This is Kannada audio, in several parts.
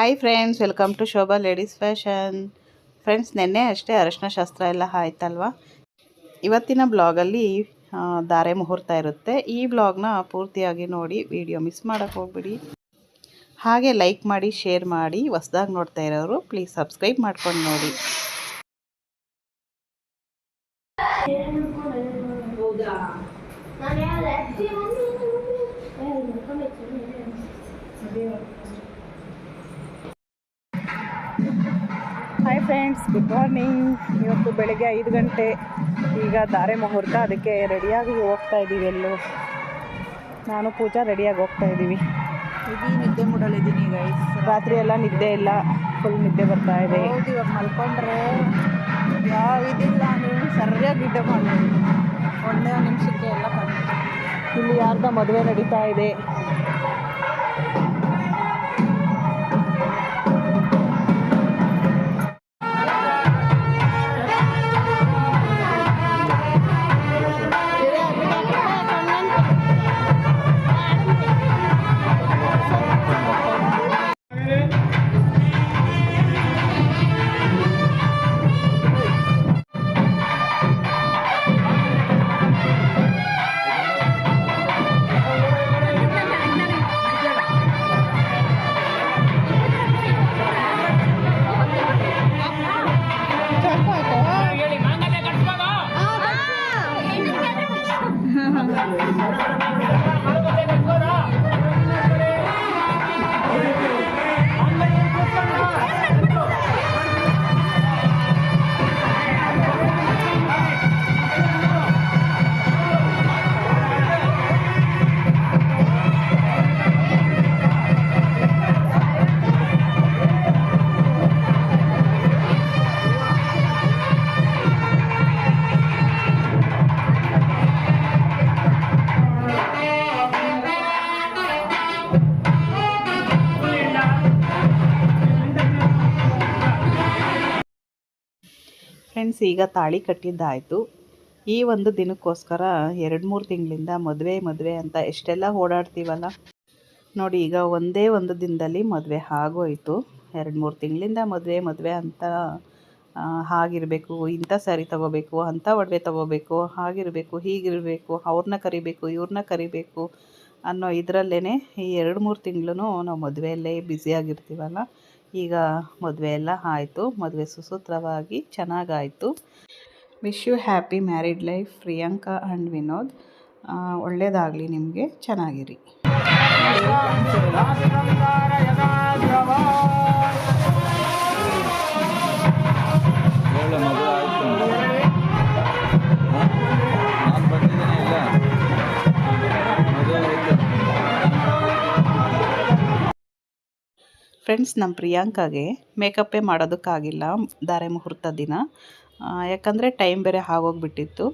Hi friends welcome to Shobha ladies fashion friends ನಿನ್ನೆ ಅಷ್ಟೇ ಅರಶಿನ ಶಾಸ್ತ್ರ ಎಲ್ಲ ಆಯ್ತಲ್ವ? ಇವತ್ತಿನ ಬ್ಲಾಗಲ್ಲಿ ಧಾರೆ ಮುಹೂರ್ತ ಇರುತ್ತೆ. ಈ ಬ್ಲಾಗ್ನ ಪೂರ್ತಿಯಾಗಿ ನೋಡಿ ವಿಡಿಯೋ ಮಿಸ್ ಮಾಡೋಕ್ಕೆ ಹೋಗ್ಬಿಡಿ. ಹಾಗೆ ಲೈಕ್ ಮಾಡಿ ಶೇರ್ ಮಾಡಿ, ಹೊಸ್ದಾಗಿ ನೋಡ್ತಾ ಇರೋರು ಪ್ಲೀಸ್ ಸಬ್ಸ್ಕ್ರೈಬ್ ಮಾಡ್ಕೊಂಡು ನೋಡಿ. ಫ್ರೆಂಡ್ಸ್ ಗುಡ್ ಮಾರ್ನಿಂಗ್ ಇವತ್ತು ಬೆಳಗ್ಗೆ ಐದು ಗಂಟೆ. ಈಗ ಧಾರೆ ಮುಹೂರ್ತ ಅದಕ್ಕೆ ರೆಡಿಯಾಗಿ ಹೋಗ್ತಾ ಇದ್ದೀವಿ ಎಲ್ಲೂ ನಾನು ಪೂಜಾ ರೆಡಿಯಾಗಿ ಹೋಗ್ತಾ ಇದ್ದೀವಿ ಇದೀ ನಿದ್ದೆ ಮೂಡಲಿದ್ದೀನಿ ಈಗ ರಾತ್ರಿ ಎಲ್ಲ ನಿದ್ದೆ ಇಲ್ಲ ಫುಲ್ ನಿದ್ದೆ ಬರ್ತಾ ಇದೆ. ಇವಾಗ ಮಲ್ಕೊಂಡ್ರೆ ಯಾವ ಇದಿಲ್ಲ ನೀವು ಸರಿಯಾಗಿ ನಿದ್ದೆ ಮಾಡಿ ಒಂದೇ ನಿಮಿಷಕ್ಕೆ ಎಲ್ಲ ಇಲ್ಲಿ ಯಾರ್ದ ಮದುವೆ ನಡೀತಾ ಇದೆ. ಫ್ರೆಂಡ್ಸ್ ಈಗ ತಾಳಿ ಕಟ್ಟಿದ್ದಾಯಿತು. ಈ ಒಂದು ದಿನಕ್ಕೋಸ್ಕರ ಎರಡು ಮೂರು ತಿಂಗಳಿಂದ ಮದುವೆ ಮದುವೆ ಅಂತ ಎಷ್ಟೆಲ್ಲ ಓಡಾಡ್ತೀವಲ್ಲ? ನೋಡಿ, ಈಗ ಒಂದೇ ಒಂದು ದಿನದಲ್ಲಿ ಮದುವೆ ಆಗೋಯಿತು. ಎರಡು ಮೂರು ತಿಂಗಳಿಂದ ಮದುವೆ ಮದುವೆ ಅಂತ ಹಾಗಿರಬೇಕು ಇಂಥ ಸ್ಯಾರಿ ತಗೋಬೇಕು, ಅಂಥ ಒಡವೆ ತಗೋಬೇಕು ಹಾಗಿರಬೇಕು ಹೀಗಿರಬೇಕು ಅವ್ರನ್ನ ಕರಿಬೇಕು ಇವ್ರನ್ನ ಕರಿಬೇಕು ಅನ್ನೋ ಇದರಲ್ಲೇ ಈ ಎರಡು ಮೂರು ತಿಂಗಳು ನಾವು ಮದುವೆಯಲ್ಲೇ ಬ್ಯುಸಿಯಾಗಿರ್ತೀವಲ್ಲ ಈಗ ಮದುವೆ ಎಲ್ಲ ಆಯಿತು. ಮದುವೆ ಸುಸೂತ್ರವಾಗಿ ಚೆನ್ನಾಗಾಯಿತು. Wish you happy married life Priyanka and Vinod. ಒಳ್ಳೇದಾಗಲಿ ಒಳ್ಳೆಯದಾಗಲಿ ನಿಮಗೆ. ಚೆನ್ನಾಗಿರಿ. ಫ್ರೆಂಡ್ಸ್ ನಮ್ಮ ಪ್ರಿಯಾಂಕಾಗೆ ಮೇಕಪ್ಪೇ ಮಾಡೋದಕ್ಕಾಗಿಲ್ಲ, ಧಾರೆ ಮುಹೂರ್ತ ದಿನ. ಯಾಕಂದರೆ ಟೈಮ್ ಬೇರೆ ಆಗೋಗ್ಬಿಟ್ಟಿತ್ತು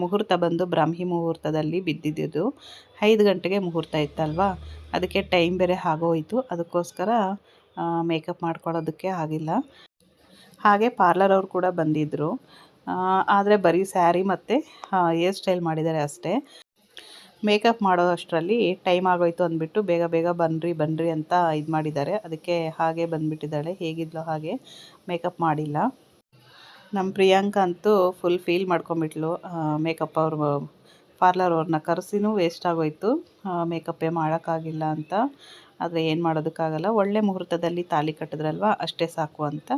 ಮುಹೂರ್ತ ಬಂದು ಬ್ರಾಹ್ಮಿ ಮುಹೂರ್ತದಲ್ಲಿ ಬಿದ್ದಿದ್ದು ಐದು ಗಂಟೆಗೆ ಮುಹೂರ್ತ ಇತ್ತಲ್ವಾ? ಅದಕ್ಕೆ ಟೈಮ್ ಬೇರೆ ಆಗೋಯಿತು ಅದಕ್ಕೋಸ್ಕರ ಮೇಕಪ್ ಮಾಡ್ಕೊಳ್ಳೋದಕ್ಕೆ ಆಗಿಲ್ಲ. ಹಾಗೆ ಪಾರ್ಲರ್ ಅವರು ಕೂಡ ಬಂದಿದ್ದರು ಆದರೆ ಬರೀ ಸ್ಯಾರಿ ಮತ್ತು ಹೇರ್ ಸ್ಟೈಲ್ ಮಾಡಿದ್ದಾರೆ ಅಷ್ಟೇ. ಮೇಕಪ್ ಮಾಡೋ ಅಷ್ಟರಲ್ಲಿ ಟೈಮ್ ಆಗೋಯ್ತು ಅಂದ್ಬಿಟ್ಟು ಬೇಗ ಬೇಗ ಬನ್ನಿರಿ ಬನ್ನಿರಿ ಅಂತ ಇದು ಮಾಡಿದ್ದಾರೆ. ಅದಕ್ಕೆ ಹಾಗೆ ಬಂದುಬಿಟ್ಟಿದ್ದಾಳೆ. ಹೇಗಿದ್ಲು ಹಾಗೆ ಮೇಕಪ್ ಮಾಡಿಲ್ಲ. ನಮ್ಮ ಪ್ರಿಯಾಂಕಾ ಅಂತೂ ಫುಲ್ ಫೀಲ್ ಮಾಡ್ಕೊಂಬಿಟ್ಲು ಮೇಕಪ್ ಅವ್ರ ಪಾರ್ಲರ್ ಅವ್ರನ್ನ ಕರೆಸಿನೂ ವೇಸ್ಟ್ ಆಗೋಯ್ತು. ಮೇಕಪ್ಪೇ ಮಾಡೋಕ್ಕಾಗಿಲ್ಲ ಅಂತ. ಆದರೆ ಏನು ಮಾಡೋದಕ್ಕಾಗಲ್ಲ. ಒಳ್ಳೆ ಮುಹೂರ್ತದಲ್ಲಿ ತಾಲಿ ಕಟ್ಟಿದ್ರಲ್ವ? ಅಷ್ಟೇ ಸಾಕು ಅಂತ.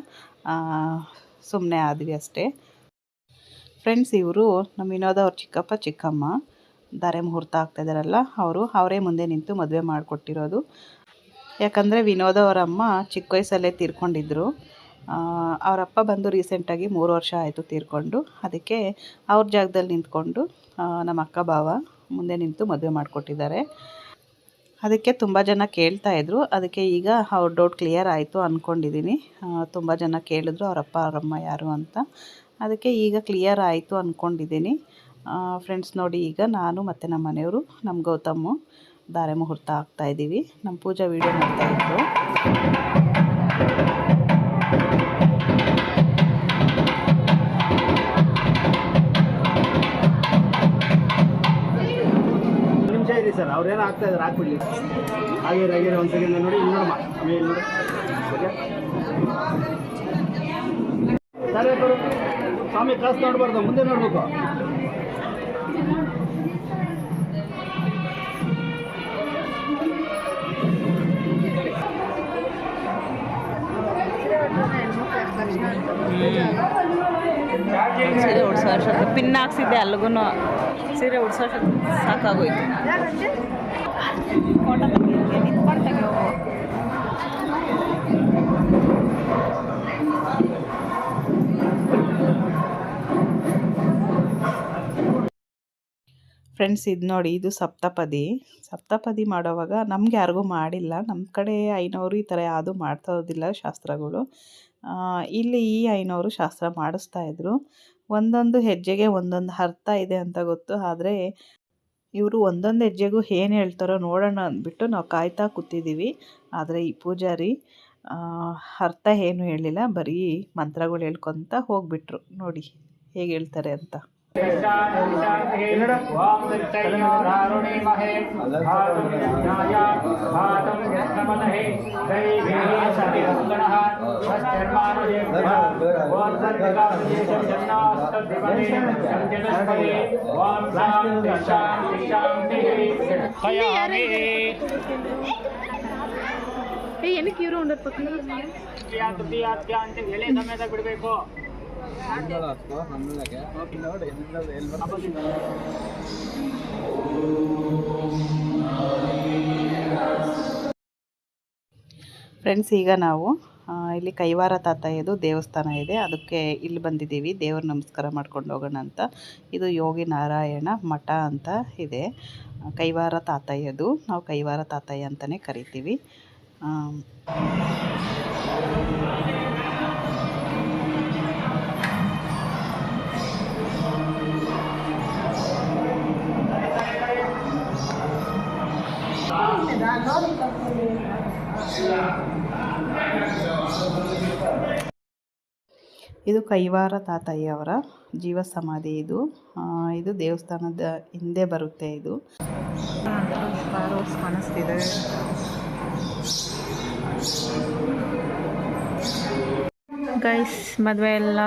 ಸುಮ್ಮನೆ ಆದ್ವಿ ಅಷ್ಟೇ. ಫ್ರೆಂಡ್ಸ್ ಇವರು ನಮ್ಮ ವಿನೋದ ಅವ್ರ ಚಿಕ್ಕಪ್ಪ ಚಿಕ್ಕಮ್ಮ. ಧಾರೆ ಮುಹೂರ್ತ ಆಗ್ತಾ ಇದ್ದಾರಲ್ಲ ಅವರು ಅವರೇ ಮುಂದೆ ನಿಂತು ಮದುವೆ ಮಾಡಿಕೊಟ್ಟಿರೋದು. ಯಾಕಂದರೆ ವಿನೋದ ಅವರ ಅಮ್ಮ ಚಿಕ್ಕ ವಯಸ್ಸಲ್ಲೇ ತೀರ್ಕೊಂಡಿದ್ದರು ಅವರಪ್ಪ ಬಂದು ರೀಸೆಂಟಾಗಿ ಮೂರು ವರ್ಷ ಆಯಿತು ತೀರ್ಕೊಂಡು. ಅದಕ್ಕೆ ಅವ್ರ ಜಾಗದಲ್ಲಿ ನಿಂತ್ಕೊಂಡು ನಮ್ಮ ಅಕ್ಕ ಭಾವ ಮುಂದೆ ನಿಂತು ಮದುವೆ ಮಾಡಿಕೊಟ್ಟಿದ್ದಾರೆ. ಅದಕ್ಕೆ ತುಂಬ ಜನ ಕೇಳ್ತಾ ಇದ್ರು. ಅದಕ್ಕೆ ಈಗ ಅವ್ರ ಡೌಟ್ ಕ್ಲಿಯರ್ ಆಯಿತು ಅಂದ್ಕೊಂಡಿದ್ದೀನಿ ತುಂಬ ಜನ ಕೇಳಿದ್ರು ಅವರಪ್ಪ, ಅವರಮ್ಮ ಯಾರು ಅಂತ. ಅದಕ್ಕೆ ಈಗ ಕ್ಲಿಯರ್ ಆಯಿತು ಅಂದ್ಕೊಂಡಿದ್ದೀನಿ ಫ್ರೆಂಡ್ಸ್ ನೋಡಿ ಈಗ ನಾನು ಮತ್ತು ನಮ್ಮ ಮನೆಯವರು ನಮ್ಮ ಗೌತಮ್ಮು ಧಾರೆ ಮುಹೂರ್ತ ಆಗ್ತಾ ಇದ್ದೀವಿ. ನಮ್ಮ ಪೂಜಾ ವೀಡಿಯೋ ಇರಿ ಸರ್, ಅವ್ರು ಅವ್ರೇನೋ ಆಗ್ತಾ ಇದ್ದಾರೆ ಹಾಕ್ಬಿಡ್ಲಿ ಹಾಗೆ ಆಗಿರ ಒಂದು ಸೆಕೆಂಡ್ ನೋಡಿ, ಇಲ್ಲಿ ನೋಡಮ್ಮ ಆಮೇಲೆ ನೋಡಿ. ಓಕೆ ಸ್ವಾಮಿ ಕ್ಲಾಸ್ ನೋಡ್ಬಾರ್ದು ಮುಂದೆ ನೋಡ್ಬೇಕು. ಸೀರೆ ಉಡ್ಸೋ ಅಷ್ಟೊತ್ತು. ಪಿನ್ ಹಾಕ್ಸಿದ್ದೆ ಅಲ್ಲಿಗೂ ಸೀರೆ ಉಡ್ಸೋ ಅಷ್ಟೊತ್ತು ಸಾಕಾಗೋಯ್ತು. ಫ್ರೆಂಡ್ಸ್ ಇದು ನೋಡಿ, ಇದು ಸಪ್ತಪದಿ. ಸಪ್ತಪದಿ ಮಾಡೋವಾಗ ನಮ್ಗೆ ಯಾರಿಗೂ ಮಾಡಿಲ್ಲ. ನಮ್ಮ ಕಡೆ ಐನವರು ಈ ಥರ ಯಾವುದು ಮಾಡ್ತಾ ಇರೋದಿಲ್ಲ ಶಾಸ್ತ್ರಗಳು. ಇಲ್ಲಿ ಈ ಐನವರು ಶಾಸ್ತ್ರ ಮಾಡಿಸ್ತಾ ಇದ್ರು. ಒಂದೊಂದು ಹೆಜ್ಜೆಗೆ ಒಂದೊಂದು ಅರ್ಥ ಇದೆ ಅಂತ ಗೊತ್ತು. ಆದರೆ ಇವರು ಒಂದೊಂದು ಹೆಜ್ಜೆಗೂ ಏನು ಹೇಳ್ತಾರೋ ನೋಡೋಣ ಅಂದ್ಬಿಟ್ಟು ನಾವು ಕಾಯ್ತಾ ಕೂತಿದ್ದೀವಿ ಆದರೆ ಈ ಪೂಜಾರಿ ಅರ್ಥ ಏನು ಹೇಳಿಲ್ಲ. ಬರೀ ಮಂತ್ರಗಳು ಹೇಳ್ಕೊತ ಹೋಗ್ಬಿಟ್ರು. ನೋಡಿ ಹೇಗೆ ಹೇಳ್ತಾರೆ ಅಂತ. ಏನಕ್ಕೆ ಇವರು ಉಂಡರ್ ಬಿಡಬೇಕು ಫ್ರೆಂಡ್ಸ್ ಈಗ ನಾವು ಇಲ್ಲಿ ಕೈವಾರ ತಾತಯ್ಯದು ದೇವಸ್ಥಾನ ಇದೆ. ಅದಕ್ಕೆ ಇಲ್ಲಿ ಬಂದಿದ್ದೀವಿ. ದೇವ್ರ ನಮಸ್ಕಾರ ಮಾಡ್ಕೊಂಡು ಹೋಗೋಣ ಅಂತ. ಇದು ಯೋಗಿ ನಾರಾಯಣ ಮಠ ಅಂತ ಇದೆ. ಕೈವಾರ ತಾತಯ್ಯದು. ನಾವು ಕೈವಾರ ತಾತಯ್ಯ ಅಂತಲೇ ಕರಿತೀವಿ. ಇದು ಕೈವಾರ ತಾತಯ್ಯವರ ಜೀವ ಸಮಾಧಿ ಇದು. ಇದು ದೇವಸ್ಥಾನದ ಹಿಂದೆ ಬರುತ್ತೆ ಇದು. ಕಾಣಿಸ್ತಿದೆ. ಗೈಸ್ ಮದುವೆ ಎಲ್ಲ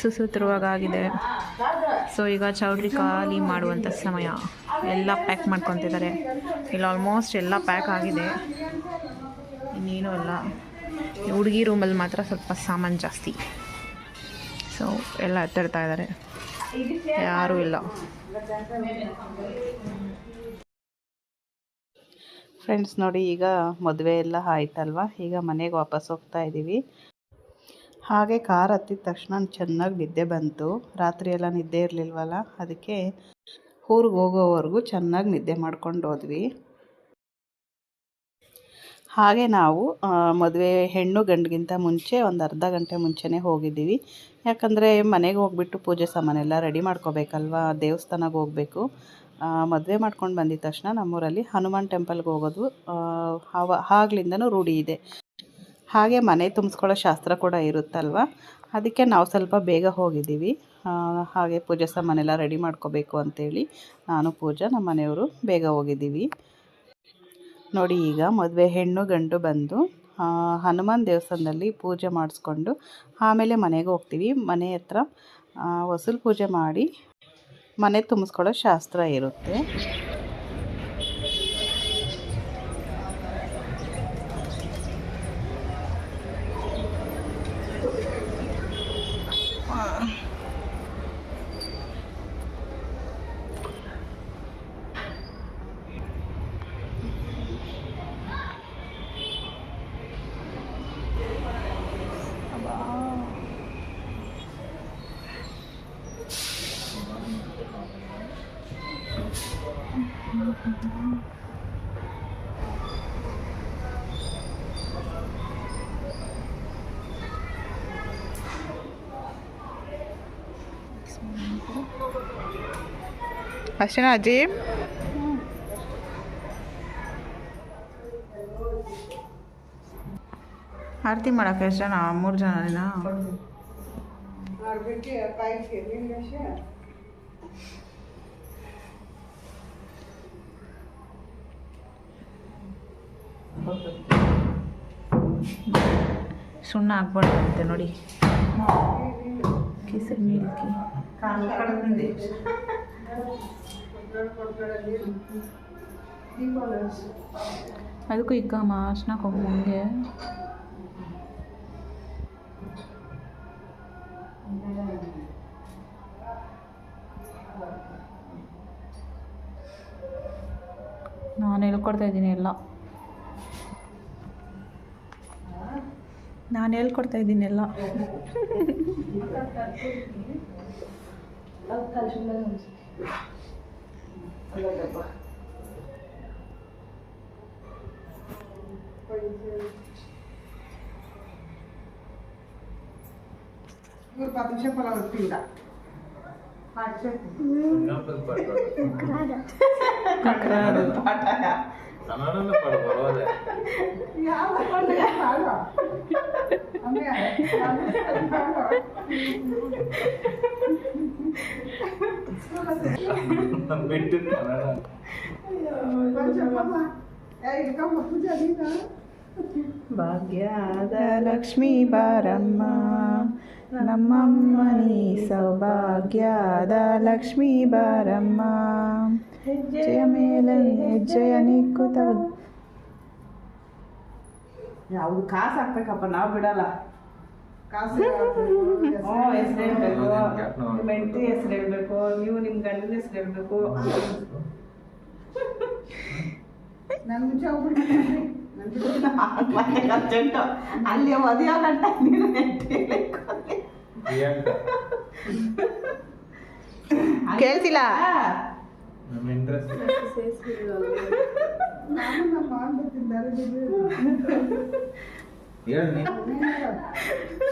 ಸುಸೂತ್ರವಾಗಿದೆ. ಸೊ ಈಗ ಚೌಡ್ರಿ ಖಾಲಿ ಮಾಡುವಂಥ ಸಮಯ. ಎಲ್ಲ ಪ್ಯಾಕ್ ಮಾಡ್ಕೊತಿದ್ದಾರೆ ಇಲ್ಲಿ ಆಲ್ಮೋಸ್ಟ್ ಎಲ್ಲ ಪ್ಯಾಕ್ ಆಗಿದೆ. ಇನ್ನೇನು ಇಲ್ಲ ಹುಡುಗಿ ರೂಮಲ್ಲಿ ಮಾತ್ರ ಸ್ವಲ್ಪ ಸಾಮಾನು ಜಾಸ್ತಿ. ಸೊ ಎಲ್ಲ ಎತ್ತಿಡ್ತಾ ಇದ್ದಾರೆ ಯಾರೂ ಇಲ್ಲ. ಫ್ರೆಂಡ್ಸ್ ನೋಡಿ, ಈಗ ಮದುವೆ ಎಲ್ಲ ಆಯ್ತಲ್ವ? ಈಗ ಮನೆಗೆ ವಾಪಸ್ ಹೋಗ್ತಾ ಇದ್ದೀವಿ ಹಾಗೆ ಕಾರ್ ಹತ್ತಿದ ತಕ್ಷಣ ಚೆನ್ನಾಗಿ ನಿದ್ದೆ ಬಂತು. ರಾತ್ರಿ ಎಲ್ಲ ನಿದ್ದೆ ಇರಲಿಲ್ವಲ್ಲ? ಅದಕ್ಕೆ ಊರಿಗೆ ಹೋಗೋವರೆಗೂ ಚೆನ್ನಾಗಿ ನಿದ್ದೆ ಮಾಡ್ಕೊಂಡು ಹೋದ್ವಿ. ಹಾಗೆ ನಾವು ಮದುವೆ ಹೆಣ್ಣು ಗಂಡಿಗಿಂತ ಮುಂಚೆ ಒಂದು ಅರ್ಧ ಗಂಟೆ ಮುಂಚೆನೇ ಹೋಗಿದ್ದೀವಿ. ಯಾಕಂದರೆ ಮನೆಗೆ ಹೋಗ್ಬಿಟ್ಟು ಪೂಜೆ ಸಾಮಾನೆಲ್ಲ ರೆಡಿ ಮಾಡ್ಕೋಬೇಕಲ್ವಾ ದೇವಸ್ಥಾನಕ್ಕೆ ಹೋಗಬೇಕು. ಮದುವೆ ಮಾಡ್ಕೊಂಡು ಬಂದಿದ ತಕ್ಷಣ ನಮ್ಮೂರಲ್ಲಿ ಹನುಮಾನ್ ಟೆಂಪಲ್ಗೆ ಹೋಗೋದು ಹಾವ ಆಗ್ಲಿಂದನೂ ರೂಢಿ ಇದೆ. ಹಾಗೆ ಮನೆ ತುಂಬಿಸ್ಕೊಳ್ಳೋ ಶಾಸ್ತ್ರ ಕೂಡ ಇರುತ್ತಲ್ವ, ಅದಕ್ಕೆ ನಾವು ಸ್ವಲ್ಪ ಬೇಗ ಹೋಗಿದ್ದೀವಿ. ಹಾಗೆ ಪೂಜೆ ಸಾಮಾನೆಲ್ಲ ರೆಡಿ ಮಾಡ್ಕೋಬೇಕು ಅಂತೇಳಿ ನಾನು ಪೂಜಾ ನಮ್ಮ ಮನೆಯವರು ಬೇಗ ಹೋಗಿದ್ದೀವಿ. ನೋಡಿ ಈಗ ಮದುವೆ ಹೆಣ್ಣು ಗಂಡು ಬಂದು ಹನುಮಾನ್ ದೇವಸ್ಥಾನದಲ್ಲಿ ಪೂಜೆ ಮಾಡಿಸ್ಕೊಂಡು ಆಮೇಲೆ ಮನೆಗೆ ಹೋಗ್ತೀವಿ. ಮನೆ ಹತ್ರ ಹೊಸಲು ಪೂಜೆ ಮಾಡಿ ಮನೆ ತುಂಬಿಸ್ಕೊಳ್ಳೋ ಶಾಸ್ತ್ರ ಇರುತ್ತೆ. ಅಷ್ಟೇನಾ ಅಜ್ಜಿ ಆರತಿ ಮಾಡಕ್ಕೆ ಎಷ್ಟು ಜನ ಮೂರು ಜನನೇನಾ ಸುಣ್ಣ ಹಾಕ್ಬಾರ್ದಂತೆ ನೋಡಿ. ಕೇಸರಿ ಮಿಲ್ಕಿ ಅದಕ್ಕೂ ಇಕ್ಕಮ್ಮ ಅರ್ಶಿನ ಹೋಗಂಗೆ ನಾನು ಹೇಳ್ಕೊಡ್ತಾ ಇದ್ದೀನಿ ಎಲ್ಲ. ನಾನು ಹೇಳ್ಕೊಡ್ತಾ ಇದ್ದೀನಿಲ್ಲ. ನಿಮಿಷ ಪಲಾವ್ ತಿಂದ ಕನ್ನಡನೇ ಪಾಡು ಬರೋದೆ ಯಾವ ಕೊಂಡೆ ಮಾಡು ಆಮೇಲೆ ಬಿಟ್ಟು ಕನ್ನಡ ಪೂಜೆ ನೀನು ಭಾಗ್ಯದ ಲಕ್ಷ್ಮೀ ಬಾರಮ್ಮ ನಮ್ಮಮ್ಮ ನೀ ಸೌಭಾಗ್ಯದ ಲಕ್ಷ್ಮೀ ಬಾರಮ್ಮ ಹೆಜ್ಜೆಯ ಮೇಲೆ ಹೆಜ್ಜೆಯ ನಿಕ್ಕುತ್ತ ಯಾವ್ದು ಕಾಸು ಹಾಕ್ಬೇಕಪ್ಪ ನಾವು ಬಿಡಲ್ಲ. ಕಾಸು ಹ್ಞೂ ಹೆಸ್ರು ಹೇಳ್ಬೇಕು. ನಿಮ್ಮ ಹೆಂಡತಿ ಹೆಸರು ಹೇಳ್ಬೇಕು. ನೀವು ನಿಮ್ಮ ಗಂಡನ ಹೆಸರು ಹೇಳ್ಬೇಕು. ನನ್ನ ಮುಂಚೆ ಹೋಗ್ಬಿಟ್ಟು ಅಲ್ಲಿ ಮದುವೆ ಗಂಟ ನೀನು ಕೇಳ್ತಿಲ್ಲ ನಮ್ಮ ಇಂಟ್ರೆಸ್ಟ್ ನಾನು ನಮ್ಮ ಮಾವನ ತಿಂದಾರೆ ಹೇಳಿ ನೀ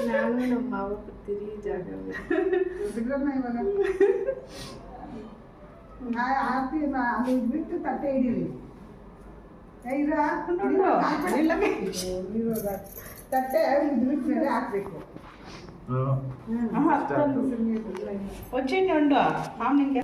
ನಾನು ನಮ್ಮ ಮಾವ ಬರ್ತೀರಿ ಜಾಗ ಬಿಡ್ರಮ್ಮ ಇವಾಗ ನಾ ಆರ್ತಿ ನಾ- ಅದು ಬಿಟ್ಟು ತಟ್ಟೆ ಹಿಡೀರಿ ಐದ ತಟ್ಟೆ ಬಿಟ್ಟು ಮೇಲೆ ಹಾಕ್ಬೇಕು వచ్చింది ఉండు మామూలు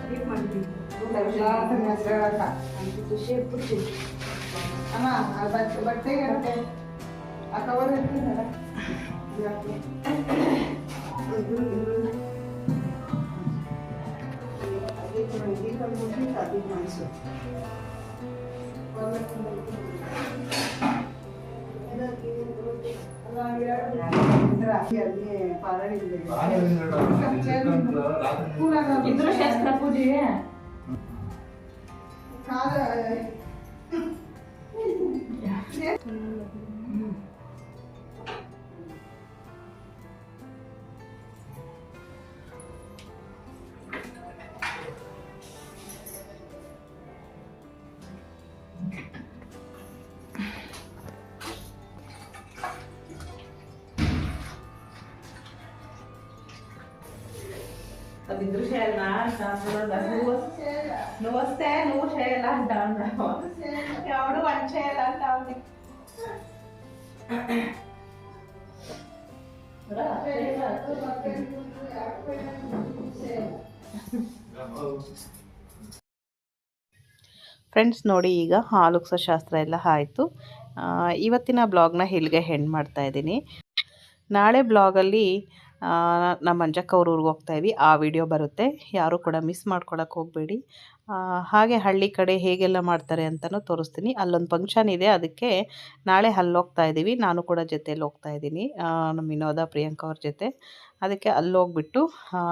ही मांडली आणि तुझे पुढचे बट्टे घालते आता वर अधिक मुलगी तर मोठीच अधिक माणसं. परत ಆ ಬಟ್ಟೆ ಬಟ್ಟೆಗೆ ಅಷ್ಟೇ. నువ్వు నువ్వు వస్తే నువ్వు చేయాలంటా ఎవడు వంట చేయాలంటా ఉంది ಫ್ರೆಂಡ್ಸ್ ನೋಡಿ ಈಗ ಹಾಲುಕ್ಸೋ ಶಾಸ್ತ್ರ ಎಲ್ಲ ಆಯಿತು ಇವತ್ತಿನ ಬ್ಲಾಗ್ನ ಇಲ್ಲಿಗೆ ಹೆಣ್ಣು ಮಾಡ್ತಾ ಇದ್ದೀನಿ ನಾಳೆ ಬ್ಲಾಗಲ್ಲಿ ನಮ್ಮ ಮಂಜಕ್ಕ ಅವ್ರ ಊರಿಗೆ ಹೋಗ್ತಾ ಇದ್ವಿ. ಆ ವಿಡಿಯೋ ಬರುತ್ತೆ. ಯಾರೂ ಕೂಡ ಮಿಸ್ ಮಾಡ್ಕೊಳಕ್ಕೆ ಹೋಗಬೇಡಿ. ಹಾಗೆ ಹಳ್ಳಿ ಕಡೆ ಹೇಗೆಲ್ಲ ಮಾಡ್ತಾರೆ ಅಂತಲೂ ತೋರಿಸ್ತೀನಿ. ಅಲ್ಲೊಂದು ಫಂಕ್ಷನ್ ಇದೆ, ಅದಕ್ಕೆ ನಾಳೆ ಅಲ್ಲಿ ಹೋಗ್ತಾ ಇದ್ದೀವಿ ನಾನು ಕೂಡ ಜೊತೆಯಲ್ಲಿ ಹೋಗ್ತಾ ಇದ್ದೀನಿ ನಮ್ಮ ವಿನೋದ, ಪ್ರಿಯಾಂಕಾ ಅವ್ರ ಜೊತೆ. ಅದಕ್ಕೆ ಅಲ್ಲಿ ಹೋಗ್ಬಿಟ್ಟು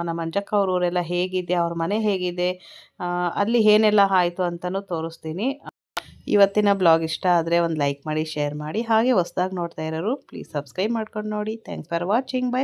ನಮ್ಮ ಅಂಜಕ್ಕ ಅವ್ರ ಹೇಗಿದೆ, ಅವ್ರ ಮನೆ ಹೇಗಿದೆ ಅಲ್ಲಿ ಏನೆಲ್ಲ ಆಯಿತು ಅಂತಲೂ ತೋರಿಸ್ತೀನಿ. ಇವತ್ತಿನ ಬ್ಲಾಗ್ ಇಷ್ಟ ಆದರೆ ಒಂದು ಲೈಕ್ ಮಾಡಿ, ಶೇರ್ ಮಾಡಿ. ಹಾಗೆ ಹೊಸ್ದಾಗಿ ನೋಡ್ತಾ ಇರೋರು ಪ್ಲೀಸ್ ಸಬ್ಸ್ಕ್ರೈಬ್ ಮಾಡ್ಕೊಂಡು ನೋಡಿ. Thanks for watching by